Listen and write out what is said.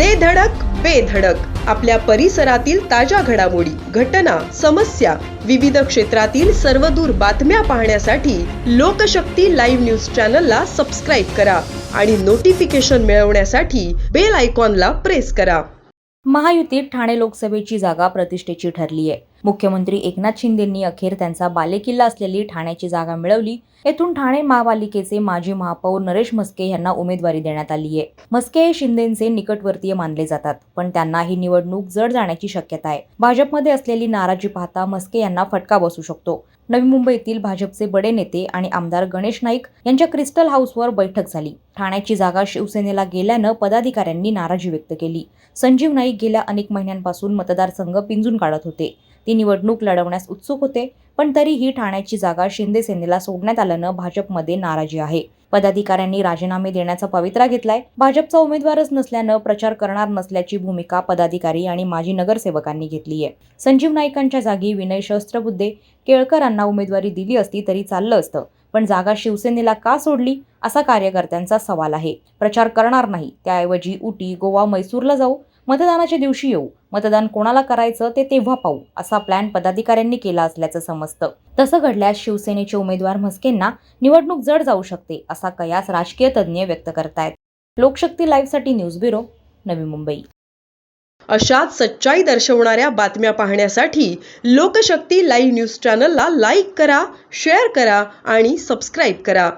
दे धडक बेधडक आपल्या परिसरातील ताज्या घडामोडी घटना समस्या विविध क्षेत्रातील सर्वदूर बातम्या पाहण्यासाठी लोकशक्ती लाईव्ह न्यूज चॅनलला सबस्क्राईब करा आणि नोटिफिकेशन मिळवण्यासाठी बेल आयकॉनला प्रेस करा. महायुतीत ठाणे लोकसभेची जागा प्रतिष्ठेची ठरली आहे मुख्यमंत्री एकनाथ शिंदेंनी अखेर त्यांचा बालेकिल्ला असलेली ठाण्याची जागा मिळवली. येथून ठाणे महापालिकेचे माजी महापौर नरेश म्हस्के यांना उमेदवारी देण्यात आली आहे. म्हस्के हे शिंदेचे निकटवर्तीय मानले जातात पण त्यांना ही निवडणूक जड जाण्याची शक्यता आहे. भाजपमध्ये असलेली नाराजी पाहता म्हस्के यांना फटका बसू शकतो. नवी मुंबईतील भाजपचे बडे नेते आणि आमदार गणेश नाईक यांच्या क्रिस्टल हाऊसवर बैठक झाली. ठाण्याची जागा शिवसेनेला गेल्यानं पदाधिकाऱ्यांनी नाराजी व्यक्त केली. संजीव नाईक गेल्या अनेक महिन्यांपासून मतदारसंघ पिंजून काढत होते. ती निवडणूक लढवण्यास उत्सुक होते. पण तरी ही ठाण्याची जागा शिंदे सेनेला सोडण्यात आल्यानं भाजपमध्ये नाराजी आहे. पदाधिकाऱ्यांनी राजीनामे देण्याचा पवित्रा घेतलाय. भाजपचा उमेदवारच नसल्यानं प्रचार करणार नसल्याची भूमिका पदाधिकारी आणि माजी नगरसेवकांनी घेतली आहे संजीव नाईकांच्या जागी विनय शस्त्रबुद्धे केळकरांना उमेदवारी दिली असती तरी चाललं असतं पण जागा शिवसेनेला का सोडली? असा कार्यकर्त्यांचा सवाल आहे. प्रचार करणार नाही. त्याऐवजी उटी गोवा मैसूरला जाऊ. मतदानाच्या दिवशी येऊ. मतदान कोणाला करायचं ते तेव्हा पाहू असा प्लॅन पदाधिकाऱ्यांनी केला असल्याचं समजतं. तसं घडल्यास शिवसेनेचे उमेदवार म्हस्केंना निवडणूक जड जाऊ शकते असा कयास राजकीय तज्ज्ञ व्यक्त करतायत. लोकशक्ती लाईव्हसाठी न्यूज ब्युरो नवी मुंबई. अशाच सच्चाई दर्शवणाऱ्या बातम्या पाहण्यासाठी लोकशक्ती लाईव्ह न्यूज चॅनलला लाईक करा शेअर करा आणि सबस्क्राईब करा.